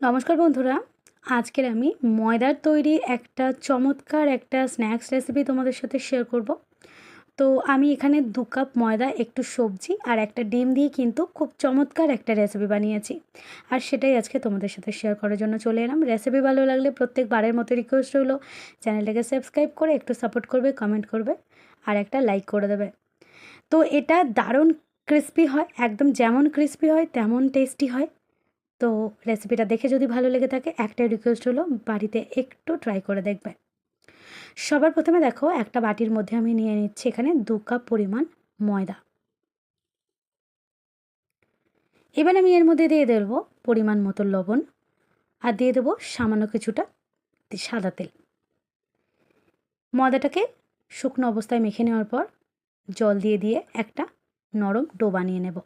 নমস্কার বন্ধুরা। আজকের আমি ময়দার তৈরি একটা চমৎকার একটা স্ন্যাক্স রেসিপি তোমাদের সাথে শেয়ার করব। তো আমি এখানে দু কাপ ময়দা, একটু সবজি আর একটা ডিম দিয়ে কিন্তু খুব চমৎকার একটা রেসিপি বানিয়েছি। আর সেটাই আজকে তোমাদের সাথে শেয়ার করার জন্য চলে এলাম। রেসিপি ভালো লাগলে প্রত্যেকবারের মতো রিকোয়েস্ট রইল। চ্যানেলটাকে সাবস্ক্রাইব করে, একটু সাপোর্ট করবে কমেন্ট করবে আর একটা লাইক করে দেবে। তো এটা দারুণ ক্রিস্পি হয়, একদম যেমন ক্রিস্পি হয়, তেমন টেস্টি হয়। তো রেসিপিটা দেখে যদি ভালো লেগে থাকে, একটাই রিকোয়েস্ট হলো, বাড়িতে একটু ট্রাই করে দেখবে। সবার প্রথমে দেখো, একটা বাটির মধ্যে আমি নিয়ে নিচ্ছি এখানে দু কাপ পরিমাণ ময়দা। এবার আমি এর মধ্যে দিয়ে দেবো পরিমাণ মতো লবণ আর দিয়ে দেবো সামান্য কিছুটা সাদা তেল। ময়দাটাকে শুকনো অবস্থায় মেখে নেওয়ার পর জল দিয়ে দিয়ে একটা নরম ডো বানিয়ে নেব।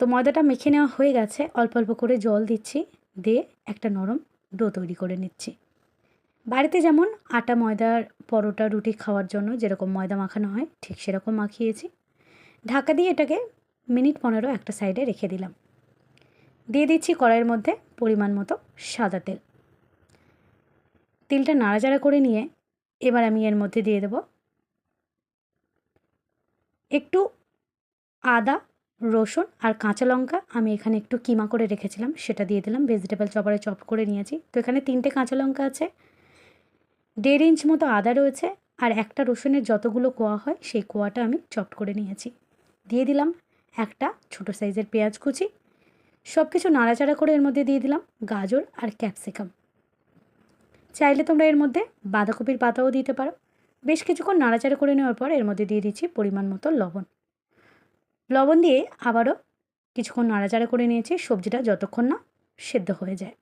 তো ময়দাটা মেখে নেওয়া হয়ে গেছে। অল্প অল্প করে জল দিচ্ছি, দিয়ে একটা নরম ডো তৈরি করে নিচ্ছি। বাড়িতে যেমন আটা, ময়দার পরোটা, রুটি খাওয়ার জন্য যেরকম ময়দা মাখানো হয়, ঠিক সেরকম মাখিয়েছি। ঢাকা দিয়ে এটাকে মিনিট পনেরো একটা সাইডে রেখে দিলাম। দিয়ে দিচ্ছি কড়াইয়ের মধ্যে পরিমাণ মতো সাদা তেল। তেলটা নাড়াচাড়া করে নিয়ে এবার আমি এর মধ্যে দিয়ে দেব একটু আদা রসুন আর কাঁচা লঙ্কা আমি এখানে একটু কিমা করে রেখেছিলাম, সেটা দিয়ে দিলাম ভেজিটেবল চপারে চপ করে নিয়েছি। তো এখানে তিনটে কাঁচা লঙ্কা আছে, দেড় ইঞ্চ মতো আদা রয়েছে আর একটা রসুনের যতগুলো কোয়া হয় সেই কোয়াটা আমি চপ করে নিয়েছি। দিয়ে দিলাম একটা ছোট সাইজের পেঁয়াজ কুচি সব কিছু নাড়াচাড়া করে এর মধ্যে দিয়ে দিলাম গাজর আর ক্যাপসিকাম। চাইলে তোমরা এর মধ্যে বাঁধাকপির পাতাও দিতে পারো। বেশ কিছুক্ষণ নাড়াচাড়া করে নেওয়ার পর এর মধ্যে দিয়ে দিচ্ছি পরিমাণ মতো লবণ। লবণ দিয়ে আবারও কিছুক্ষণ নাড়াচাড়া করে নিয়েছি, সবজিটা যতক্ষণ না সেদ্ধ হয়ে যায়।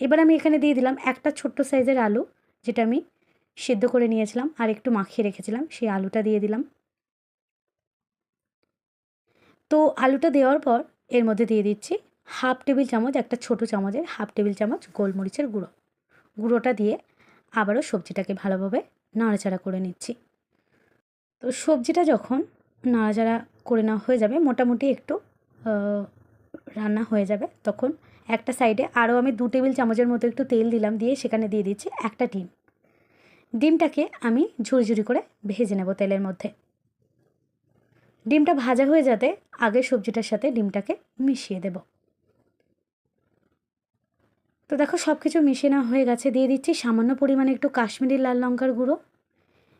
এবার আমি এখানে দিয়ে দিলাম একটা ছোট্ট সাইজের আলু, যেটা আমি সেদ্ধ করে নিয়েছিলাম আর একটু মাখিয়ে রেখেছিলাম, সেই আলুটা দিয়ে দিলাম। তো আলুটা দেওয়ার পর এর মধ্যে দিয়ে দিচ্ছি হাফ টেবিল চামচ, একটা ছোট চামচের হাফ টেবিল চামচ গোলমরিচের গুঁড়ো। গুঁড়োটা দিয়ে আবারও সবজিটাকে ভালোভাবে নাড়াচাড়া করে নিচ্ছি। তো সবজিটা যখন নাড়াচাড়া করে নেওয়া হয়ে যাবে। মোটামুটি একটু রান্না হয়ে যাবে তখন। একটা সাইডে আরও আমি দু টেবিল চামচের মতো একটু তেল দিলাম দিয়ে সেখানে দিয়ে দিচ্ছি একটা ডিম। ডিমটাকে আমি ঝুড়ি ঝুড়ি করে ভেজে নেব তেলের মধ্যে। ডিমটা ভাজা হয়ে যাতে আগে সবজিটার সাথে ডিমটাকে মিশিয়ে দেব। তো দেখো সব কিছু মিশিয়ে নেওয়া হয়ে গেছে। দিয়ে দিচ্ছি সামান্য পরিমাণে একটু কাশ্মীরি লাল লঙ্কার গুঁড়ো।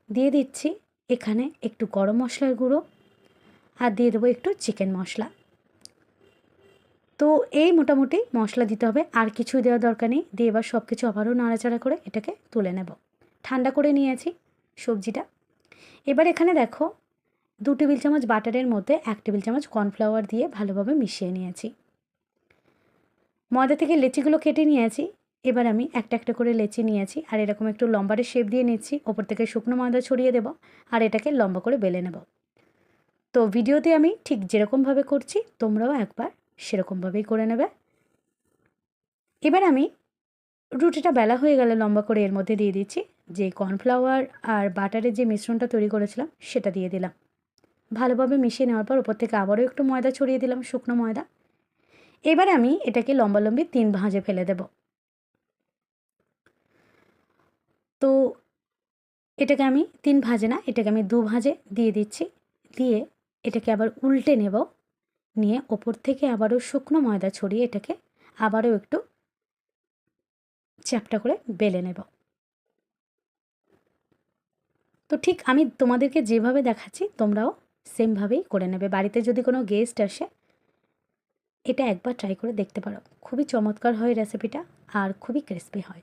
দিয়ে দিচ্ছি এখানে একটু গরম মশলার গুঁড়ো। আর দিয়ে দেবো একটু চিকেন মশলা। তো এই মোটামুটি মশলা দিতে হবে, আর কিছু দেওয়ার দরকার নেই। দিয়ে এবার সব কিছু আবারও নাড়াচাড়া করে এটাকে তুলে নেব। ঠান্ডা করে নিয়েছি সবজিটা। এবার এখানে দেখো, দু টেবিল চামচ বাটারের মধ্যে এক টেবিল চামচ কর্নফ্লাওয়ার দিয়ে ভালোভাবে মিশিয়ে নিয়েছি। ময়দা থেকে লেচিগুলো কেটে নিয়েছি। এবার আমি একটা একটা করে লেচি নিয়েছি, আর এরকম একটু লম্বারে শেপ দিয়ে নিচ্ছি। ওপর থেকে শুকনো ময়দা ছড়িয়ে দেব, আর এটাকে লম্বা করে বেলে নেব। তো ভিডিওতে আমি ঠিক যেরকমভাবে করছি, তোমরাও একবার সেরকমভাবেই করে নেবে। এবার আমি রুটিটা বেলা হয়ে গেলে লম্বা করে এর মধ্যে দিয়ে দিচ্ছি। যে কর্নফ্লাওয়ার আর বাটারের যে মিশ্রণটা তৈরি করেছিলাম, সেটা দিয়ে দিলাম। ভালোভাবে মিশিয়ে নেওয়ার পর ওপর থেকে আবারও একটু ময়দা ছড়িয়ে দিলাম, শুকনো ময়দা। এবার আমি এটাকে লম্বা লম্বি তিন ভাঁজে ফেলে দেব। তো এটাকে আমি তিন ভাজে না, এটাকে আমি দু ভাজে দিয়ে দিচ্ছি। দিয়ে এটাকে আবার উল্টে নেব। নিয়ে ওপর থেকে আবারও শুকনো ময়দা ছড়িয়ে এটাকে আবারও একটু চ্যাপটা করে বেলে নেব। তো ঠিক আমি তোমাদেরকে যেভাবে দেখাচ্ছি, তোমরাও সেমভাবেই করে নেবে। বাড়িতে যদি কোনো গেস্ট আসে, এটা একবার ট্রাই করে দেখতে পারো। খুবই চমৎকার হয় রেসিপিটা আর খুবই ক্রিস্পি হয়।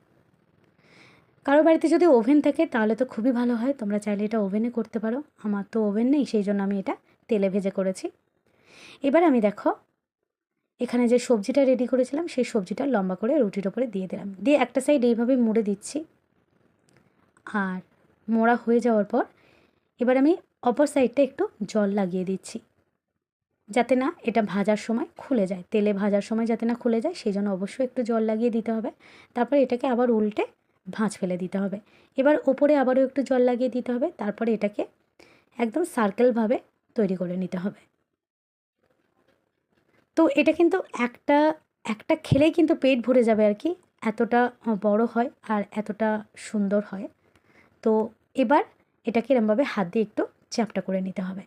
কারও বাড়িতে যদি ওভেন থাকে, তাহলে তো খুবই ভালো হয়। তোমরা চাইলে এটা ওভেনে করতে পারো। আমার তো ওভেন নেই, সেই জন্য আমি এটা তেলে ভেজে করেছি। এবার আমি দেখো, এখানে যে সবজিটা রেডি করেছিলাম, সেই সবজিটা লম্বা করে রুটির ওপরে দিয়ে দিলাম। দিয়ে একটা সাইড এইভাবে মুড়ে দিচ্ছি। আর মোড়া হয়ে যাওয়ার পর এবার আমি অপর সাইডটা একটু জল লাগিয়ে দিচ্ছি। যাতে না এটা ভাজার সময় খুলে যায়। তেলে ভাজার সময় যাতে না খুলে যায়, সেই জন্য অবশ্যই একটু জল লাগিয়ে দিতে হবে। তারপর এটাকে আবার উল্টে ভাঁজ ফেলে দিতে হবে। এবার ওপরে আবারও একটু জল লাগিয়ে দিতে হবে। তারপরে এটাকে একদম সার্কেলভাবে তৈরি করে নিতে হবে। তো এটা কিন্তু একটা একটা খেলেই কিন্তু পেট ভরে যাবে আর কি, এতটা বড় হয় আর এতটা সুন্দর হয়। তো এবার এটাকে এরমভাবে হাত দিয়ে একটু চ্যাপটা করে নিতে হবে।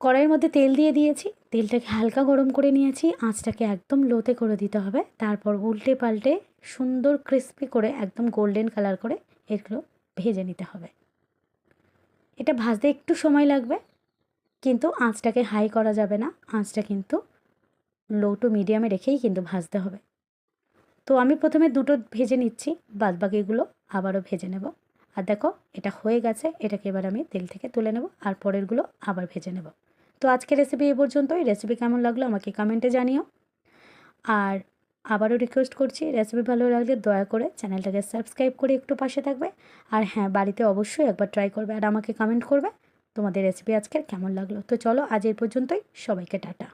কড়াইয়ের মধ্যে তেল দিয়ে দিয়েছি, তেলটাকে হালকা গরম করে নিয়েছি, আঁচটাকে একদম লোতে করে দিতে হবে। তারপর উল্টে পাল্টে সুন্দর ক্রিস্পি করে একদম গোল্ডেন কালার করে এগুলো ভেজে নিতে হবে। এটা ভাজতে একটু সময় লাগবে, কিন্তু আঁচটাকে হাই করা যাবে না। আঁচটা কিন্তু লো টু মিডিয়ামে রেখেই কিন্তু ভাজতে হবে। তো আমি প্রথমে দুটো ভেজে নিচ্ছি বাদ বাকিগুলো আবারও ভেজে নেব। আর দেখো, এটা হয়ে গেছে, এটাকে এবার আমি তেল থেকে তুলে নেব, আর পরেরগুলো আবার ভেজে নেব। তো আজকের রেসিপি এ পর্যন্তই। রেসিপি কেমন লাগল আমাকে কমেন্টে জানিও। আর আবারও রিকোয়েস্ট করছি রেসিপি ভালো লাগলে দয়া করে চ্যানেলটাকে সাবস্ক্রাইব করে একটু পাশে থাকবে। আর হ্যাঁ বাড়িতে অবশ্যই একবার ট্রাই করবে আর আমাকে কমেন্ট করবে। তোমাদের রেসিপি আজকের কেমন লাগল? তো চলো আজ এই পর্যন্তই, সবাইকে টাটা।